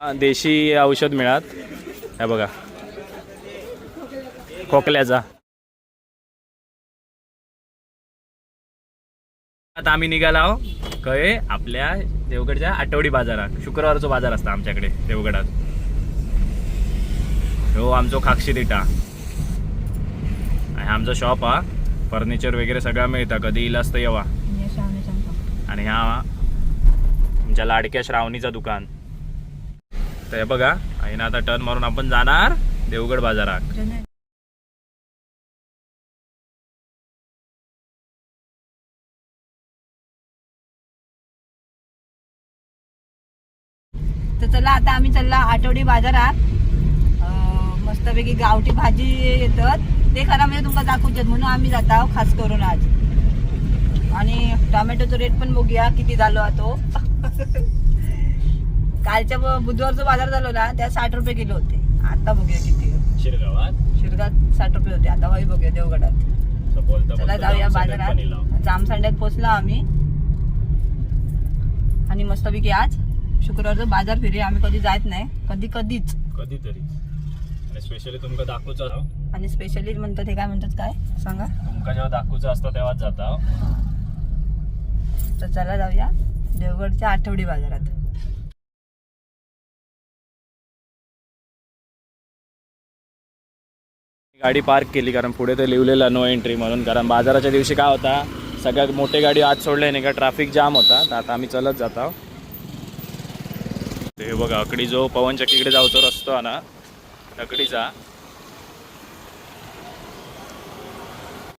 देशी औषध मिळत. हे बघा. खोकल्याचा. आता आम्ही निघाला आहो. कळे आपल्या देवगडच्या आठवडी बाजारात. शुक्रवारचा बाजार असता आमच्याकडे देवगडात. हो आमचो खाक्षी दिटा. आणि आमचा शॉप हा फर्निचर वगैरे सगळं मिळतं. कधी इलाज तर येवा. आणि हा आमच्या लाडक्या श्रावणीचं दुकान. तर हे बघा आणि ना आता टर्न मारून आपण जाणार देवगड बाजारात. तर चला आता आम्ही चालला आठवडी बाजारात. मस्तपैकी गावठी भाजी येतात. ते खरा म्हणजे तुमका दाखवतात म्हणून आम्ही जात आहोत खास करून आज. आणि टोमॅटोचा रेट पण बघूया किती झालो हा तो. कालच्या बुधवारचा बाजार झालो ना त्या साठ रुपये किलो होते. आता बघूया किती. शिरगावात? शिरगात साठ रुपये होते. आता होई बघूया देवगडात. असं बोलता चला बोलता जाऊया पण. बाजारात. जामसांड्यात पोचलो आम्ही. आणि मस्तपैकी आज शुक्रवारचा बाजार फिरे आम्ही कधी जात नाही. कधी कधीच. कधीतरी. आणि स्पेशली तुमका दाखवूचं आणि स्पेशली म्हणतात हे काय म्हणतात काय? सांगा. तुमका जेव्हा दाखवूचं असतं तेव्हाच जाता तर चला जाऊया. देवगडच्या आठवडी बाजारात. गाडी पार्क केली कारण पुढे ते लिहिलेलं नो एंट्री म्हणून. कारण बाजाराच्या दिवशी काय होता सगळ्यात मोठे गाडी आत सोडले नाही का ट्रॅफिक जाम होता. तर आता आम्ही चलत जात आहोत. ते बघा अकडी जो पवन चक्कीकडे तो रस्तो ना तकडीचा.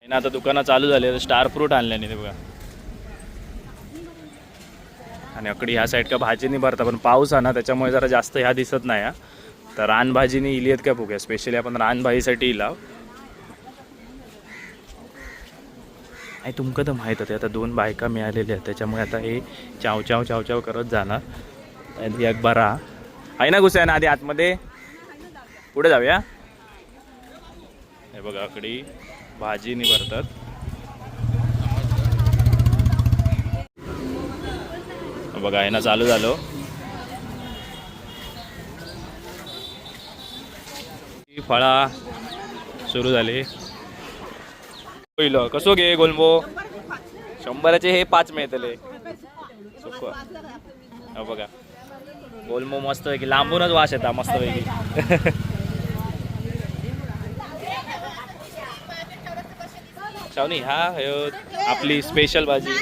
आणि आता दुकानं चालू झाले स्टार फ्रूट आणल्याने ते बघा. आणि अकडी ह्या साईड का भाजी नाही भरता पण पाऊस आहे ना त्याच्यामुळे जरा जास्त ह्या दिसत नाही हा. तर रानभाजीने इली आहेत का फुग्या स्पेशली आपण रानभाजीसाठी इलाव. आणि तुमकं तर माहीत होते आता दोन बायका मिळालेल्या आहेत त्याच्यामुळे आता हे चाव चाव चाव चाव करत जाणार. आणि एक बरा आहे ना घुसाय ना आधी आतमध्ये. पुढे जाऊया. हे बघा अकडी भाजीनी भरतात बघा आहे ना चालू झालो. फळा सुरू झाली. पहिलं कसो घे गोलमो शंभराचे हे पाच मिळतले. हो बघा. गोलमो मस्त पैकी लांबूनच वास येता मस्त पैकी. शावनी हा ह्यो आपली स्पेशल भाजी.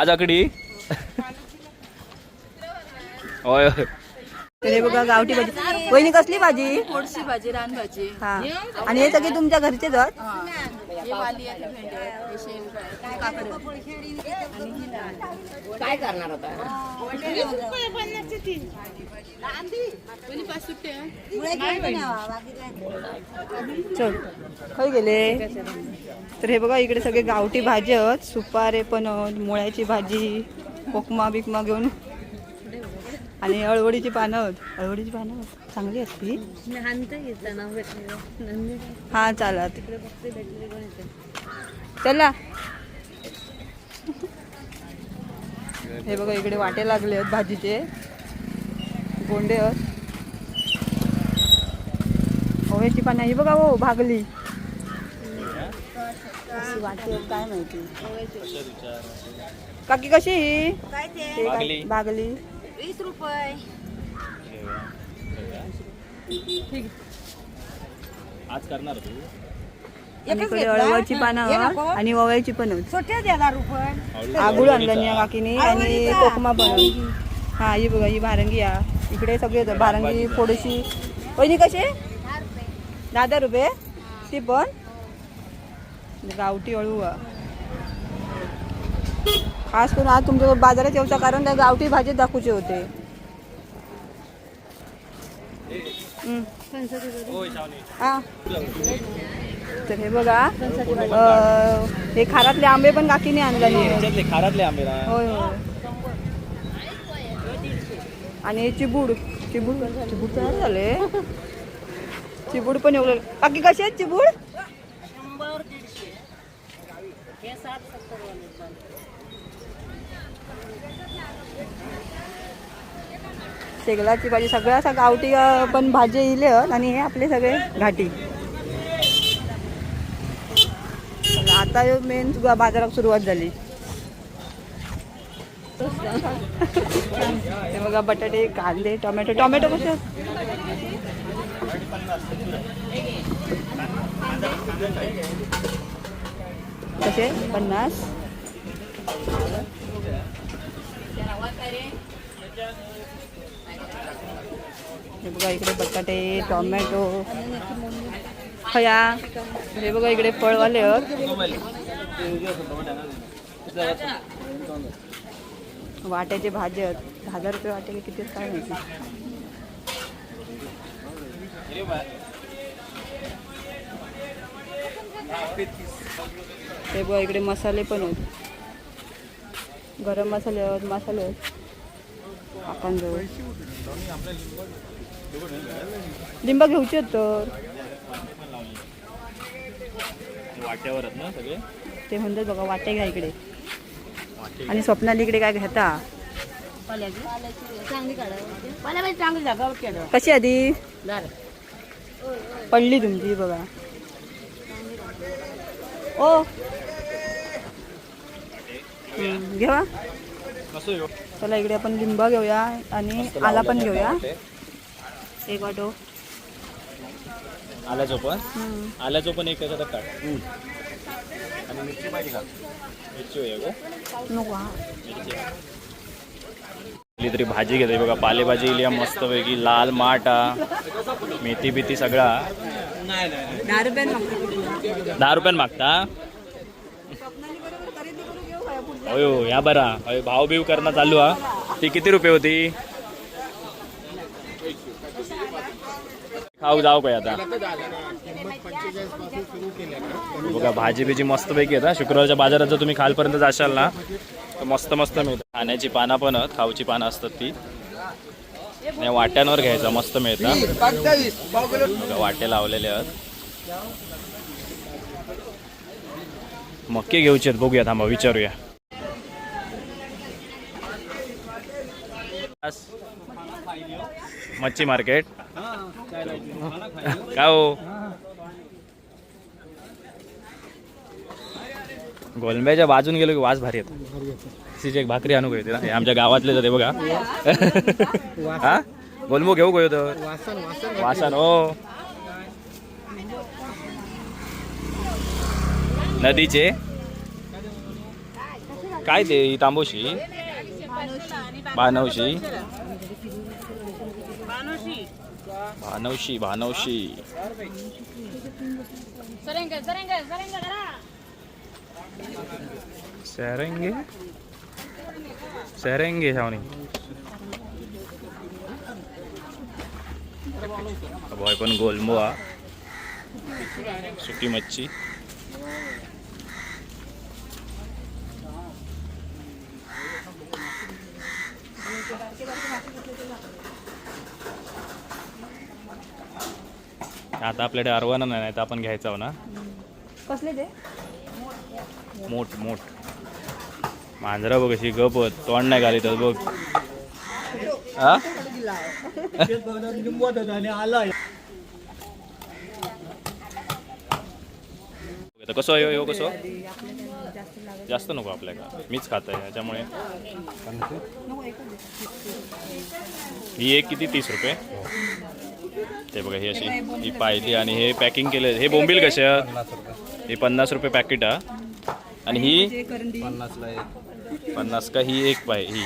आज आकडी. होय होय. तर हे बघा गावठी भाजी. वहिनी कसली भाजी? थोडीशी भाजी रानभाजी हा. आणि हे सगळे तुमच्या घरचेच आहेत? वाली आहे, ते भेंडी आहे, शेंगा आहे, काकडी आहे. काय करणार? चल. खय गेले. तर हे बघा इकडे सगळे गावठी भाजी आहेत. सुपारे पण मुळ्याची भाजी कोकमा बिकमा घेऊन. आणि अळवडीची पानं अळवडीची पानं. चांगली असती हा चालत चला. हे बघा इकडे वाटे लागले आहेत भाजीचे. गोंडे ओव्याची पानं ही बघा हो भागली. वाटी काय माहिती. काकी कशी ही? भागली. वीस रुपये. आज करणार तू. आणि इकडे अळवाची पानं आणि ओव्याची पण रुपये. आगुळ आणलं या काकीने. आणि कोकमा पण. आहे. हा ही बघा ही भारंगी या. इकडे सगळे. भारंगी थोडीशी वहिनी कशी? दहा दहा रुपये? ती पण? गावठी अळू हा. खास करून आज तुमच्या बाजारात येऊचा कारण त्या गावठी भाजी दाखवचे होते. हम्म. हा. तर हे बघा अं, हे खारातले आंबे पण काकीने आहे. ह्याच्यातले खारातले आंबे होय होय. आणि हे चिबूड. चिबूड चिबूड तयार झाले. चिबूड पण एवढं. बाकी कसे आहेत चिबूड? शेगलाची भाजी सगळ्या सग गावठी पण भाजी इले आहेत आणि हे आपले सगळे घाटी. आता मेन बाजारात सुरुवात झाली. हे बघा बटाटे कांदे टोमॅटो. टोमॅटो कसे कसे? पन्नास. हे बघा इकडे बटाटे टोमॅटो खया. हे बघा इकडे फळवाले वाट्याचे भाजी आहेत. दहा हजार रुपये वाटे की किती काय माहिती? हे बघा इकडे मसाले पण आहेत. गरम मसाले आहेत मसाले आहेत. आपण जवळ लिंबा घेऊचे आहेत तर. वाट्यावर आहेत ना सगळे? ते म्हणतात बघा वाटे घ्या इकडे. आणि स्वप्नाली इकडे काय घेता? कशी आधी? पडली तुमची बघा. ओ. घेवा. चला इकडे आपण लिंबा घेऊया आणि आला पण घेऊया. एक वाटो. आल्याचो पण. आल्याचो पण एक त्याच्यात काढ. आणि मिरची पाहिजे का? मिरची होय गो नको हा. कुठली तरी भाजी घेते बघा पालेभाजी इली मस्त पैकी लाल माठ हा मेथी बिथी सगळा. दहा रुपयान मागता अयो या बरा. अयो भाव बिव करणं चालू हा. ती किती रुपये होती? खाऊ जाऊ काय आता. बघा भाजी बिजी मस्त पैकी आहेत हा. शुक्रवारच्या बाजारात जर तुम्ही खालपर्यंत जाशाल ना तर मस्त मस्त मिळतं. खाण्याची पानं पण आहेत खाऊची पानं असतात ती. आणि वाट्यांवर घ्यायचं मस्त मिळतं. बघा, वाटे लावलेले आहेत. मक्के घेऊचे आहेत बघूया थांबा विचारूया. मच्छी मार्केट. काय हो? गोलंब्याच्या बाजून गेलो की वास भारी येतो. एक भाकरी आणू येते ना आमच्या गावातले जाते बघा. हा? गोलमो घेऊ गयो तर वासन हो. नदीचे. काय ते तांबोशी? बानवशी. भानवशी भानवशी. सेरेंगे सेरेंगे शावनी बॉय पण गोलमो हा सुकी मच्छी. आता आपल्याकडे अरवाना नाही तर आपण घ्यायचा हो ना. कसले ते? मोठ मोठ. मांजरा बघ अशी गपत तोंड नाही घालीत बघ. हा आता कसं आहे हो कसं? जास्त नको आपल्याला. मीच खात आहे याच्यामुळे. ही एक किती? तीस रुपये? ते बघा ही अशी ही पाहिली आणि हे पॅकिंग केले. हे बोंबील कसे हे पन्नास रुपये पॅकेट हा आणि ही? करंदी पन्नास का ही एक पाय ही.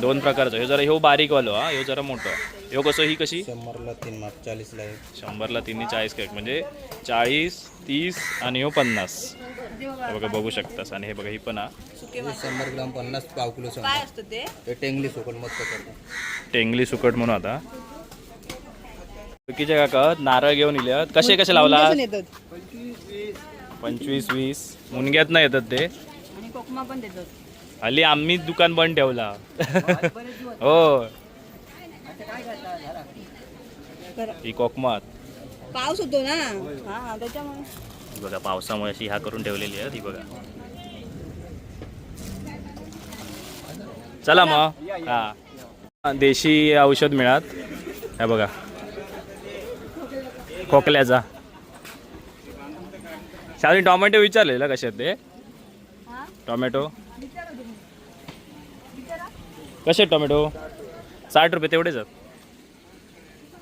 दोन प्रकारचं. हे जरा ह्यो बारीक वालो हा. ह्यो जरा मोठं. ह्यो कसं ही कशी? शंभरला तीन माप चाळीसला एक. शंभरला तिन्ही चाळीस केक म्हणजे चाळीस तीस आणि ह्यो पन्नास. हे बघा बघू शकतास. आणि हे बघा ही पण हा. शंभर ग्राम पन्नास पाव किलो काय शंभर असतं ते? टेंगली सोकल मस्त टेंगली सुकट म्हणून आता. चुकीचे काका नारळ घेऊन इले कसे कसे लावला? पंचवीस वीस. मुनग्यात नाही येतात ते. हल्ली आम्ही दुकान बंद ठेवला. हो. ही कोकमात पाऊस होतो ना? हा बघा पावसामुळे अशी ह्या करून ठेवलेली आहे ती बघा. चला मग. हा. देशी औषध मिळात. हे बघा. खोकल्याचा. शाळी टोमॅटो विचारलेलं कशात ते? टोमॅटो. कसे टोमॅटो? साठ रुपये तेवढेच आहेत.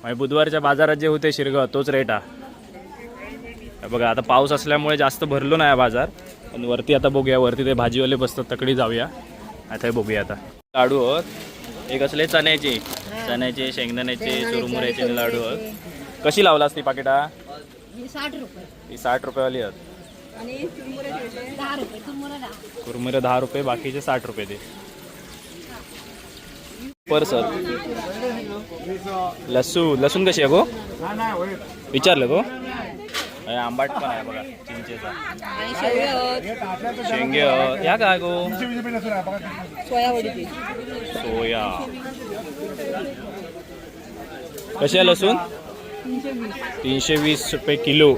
म्हणजे बुधवारच्या बाजारात जे होते शिरगाव तोच रेट हा बघा आता पाऊस असल्यामुळे जास्त भरलो नाही बाजार. पण वरती आता बघूया वरती ते भाजीवाले बसतात तकडे जाऊया. आता हे बघूया आता. लाडू आहेत. एक असले चण्याचे चण्याचे शेंगदाण्याचे चुरमुऱ्याचे लाडू आहेत. कशी लावलास ती पाकिटा? साठ रुपये. ती साठ रुपयेवाली आहेत. आणि चुरमुरे दहा रुपये तुम्हाला दहा. कुरमुरे दहा रुपये बाकीचे साठ रुपये ते परसत लसूण लसूण कशी आहे गो? विचारलं गो. अरे आंबाट पण आहे बघा चिंचेचा. आणि शेंगे. या काय गो? सोयावडीची सोया. कशी आहे लसूण? तीनशे वीस रुपये किलो.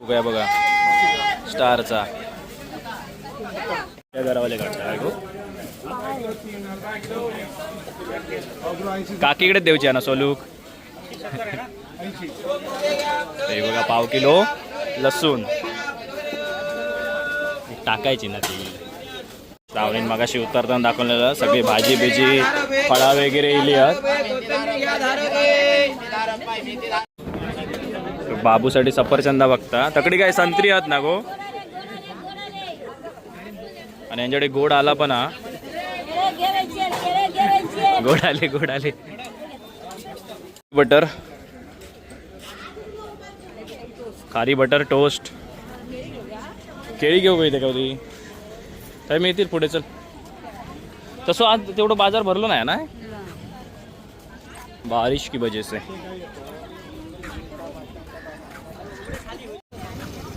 बघा बघा. स्टारचा. घरावाले काकीकडे देऊची आहे ना सोलूक? ते बघा पाव किलो लसूण. टाकायची ना ती. श्रावणीन मगाशी उतरताना दाखवलेलं सगळी भाजी बिजी फळा वगैरे इली बाबूसाठी सफरचंदा बघता. तकडी काय संत्री आहात ना गो? आणि यांच्याकडे गोड आला पण हा. गोड आले गोड आले. बटर. खारी बटर टोस्ट. केळी घेऊ का इथे कधी? काय मिळतील पुढे? चल. तसं आज तेवढं बाजार भरलो नाही ना? बारिश की वजह से.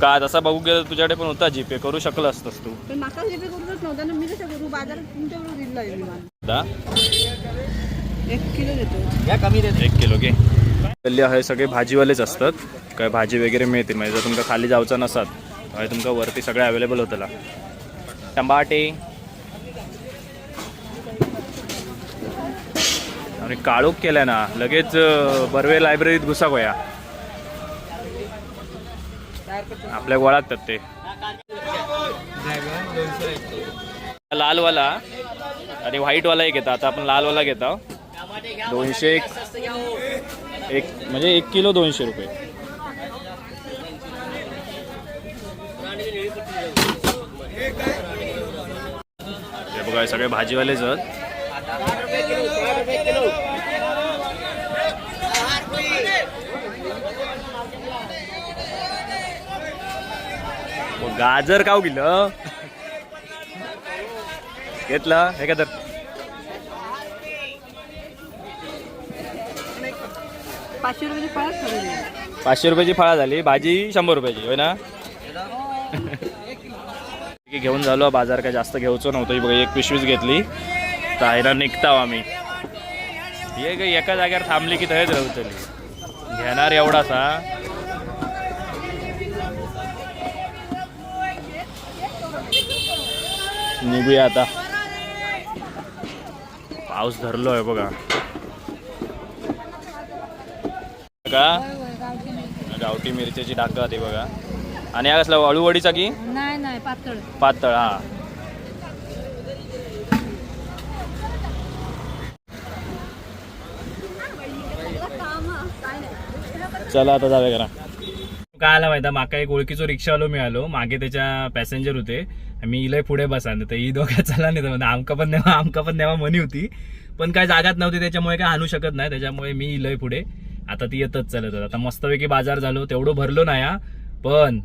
का तसा बघू गेलं तुझ्याकडे पण होता जीपे करू शकलं असतंस तू. एक किलो देतो. एक किलो घे. गल्ली आहे सगळे भाजीवालेच असतात. काय भाजी वगैरे मिळतील म्हणजे जर तुमका खाली जायचं नसात काय तुमका वरती सगळे अवेलेबल होतला टमाटे। आणि काळोख केलाय ना लगेच बर्वे लायब्ररीत घुसा गोया. आपल्या गोळात ते. लालवाला आणि व्हाईटवाला एक घेता आता आपण लालवाला घेतो दोनशे एक एक म्हणजे एक किलो दोनशे रुपये. हे बघा हे सगळे भाजीवालेच आहेत. मग गाजर काव गेलं? घेतलं? हे का तर? पाचशे रुपयाची पाचशे फळा झाली. भाजी शंभर रुपयाची होय ना? आहे, घेऊन झालो बाजार काय जास्त घेऊचो नव्हतं. ही बघा एक पिशवीच घेतली. तर आयना निघताव आम्ही. हे ग एका जागेवर थांबली की तयच राहतली घेणार एवढासा निघूया आता. पाऊस धरलो आहे बघा. का? गावठी मिरच्याची डाक ते बघा. आणि हा कसला अळूवडीचा की? नाही नाही पातळ. पातळ हा. चला आता जाऊया करा काय आला माहिती माका एक ओळखीचो रिक्षावालो मिळालो. मागे त्याच्या पॅसेंजर होते. मी इलय पुढे बसा तर ही दोघं चला नाही तर आमका पण नेवा आमका पण नेवा मनी होती. पण काय जागात नव्हती त्याच्यामुळे काय आणू शकत नाही. त्याच्यामुळे मी इलय पुढे. आता ती येतच चालत होत. आता मस्तपैकी बाजार झालो तेवढं भरलो नाही हा. पण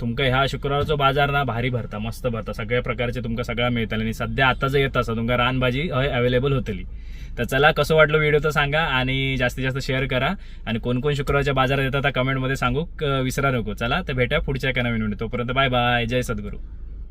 तुमका ह्या शुक्रवारचो बाजार ना भारी भरता मस्त भरता. सगळ्या प्रकारचे तुमका सगळं मिळतं आणि सध्या आता जे येत असं तुमका रानभाजी हय अवेलेबल होतली. तर चला कसं वाटलं व्हिडिओ तर सांगा आणि जास्तीत जास्त शेअर करा. आणि कोण कोण शुक्रवारच्या बाजारात येतात कमेंटमध्ये सांगू विसरा नको. चला तर भेटा पुढच्या एका नवीन तोपर्यंत बाय बाय जय सद्गुरू.